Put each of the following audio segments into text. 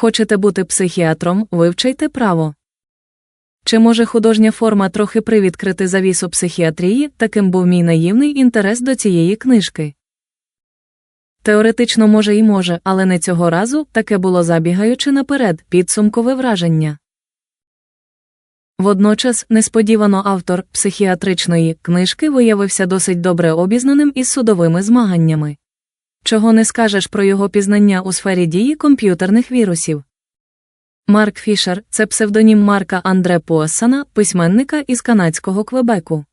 Хочете бути психіатром, вивчайте право. Чи може художня форма трохи привідкрити завісу психіатрії, таким був мій наївний інтерес до цієї книжки. Теоретично може і може, але не цього разу таке було забігаючи наперед, підсумкове враження. Водночас, несподівано автор психіатричної книжки виявився досить добре обізнаним із судовими змаганнями. Чого не скажеш про його пізнання у сфері дії комп'ютерних вірусів. Марк Фішер це псевдонім Марка Андре Пуассана, письменника із канадського Квебеку.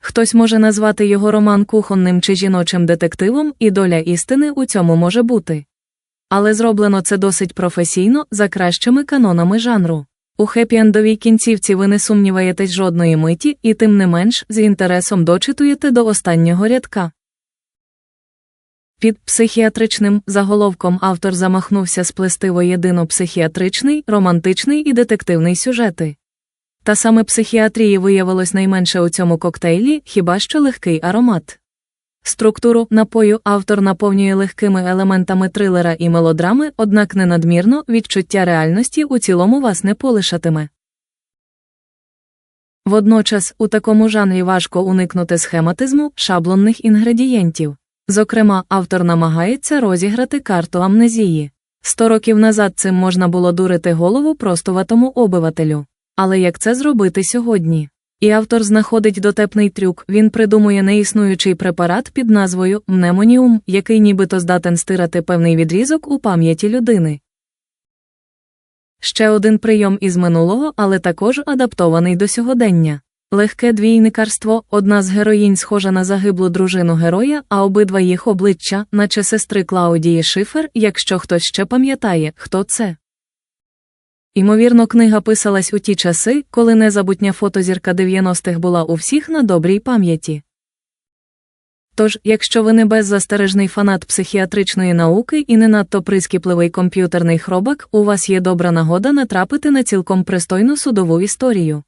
Хтось може назвати його роман кухонним чи жіночим детективом, і доля істини у цьому може бути. Але зроблено це досить професійно, за кращими канонами жанру. У хеппі-ендовій кінцівці ви не сумніваєтесь жодної миті, і тим не менш з інтересом дочитуєте до останнього рядка. Під психіатричним заголовком автор замахнувся сплести воєдино психіатричний, романтичний і детективний сюжети. Та саме психіатрії виявилось найменше у цьому коктейлі, хіба що легкий аромат. Структуру напою автор наповнює легкими елементами трилера і мелодрами, однак ненадмірно відчуття реальності у цілому вас не полишатиме. Водночас, у такому жанрі важко уникнути схематизму шаблонних інгредієнтів. Зокрема, автор намагається розіграти карту амнезії. Сто років назад цим можна було дурити голову простуватому обивателю. Але як це зробити сьогодні? І автор знаходить дотепний трюк, він придумує неіснуючий препарат під назвою мнемоніум, який нібито здатен стирати певний відрізок у пам'яті людини. Ще один прийом із минулого, але також адаптований до сьогодення. Легке двійникарство, одна з героїнь схожа на загиблу дружину героя, а обидва їх обличчя, наче сестри Клаудії Шифер, якщо хтось ще пам'ятає, хто це. Імовірно, книга писалась у ті часи, коли незабутня фотозірка 90-х була у всіх на добрій пам'яті. Тож, якщо ви не беззастережний фанат психіатричної науки і не надто прискіпливий комп'ютерний хробак, у вас є добра нагода натрапити на цілком пристойну судову історію.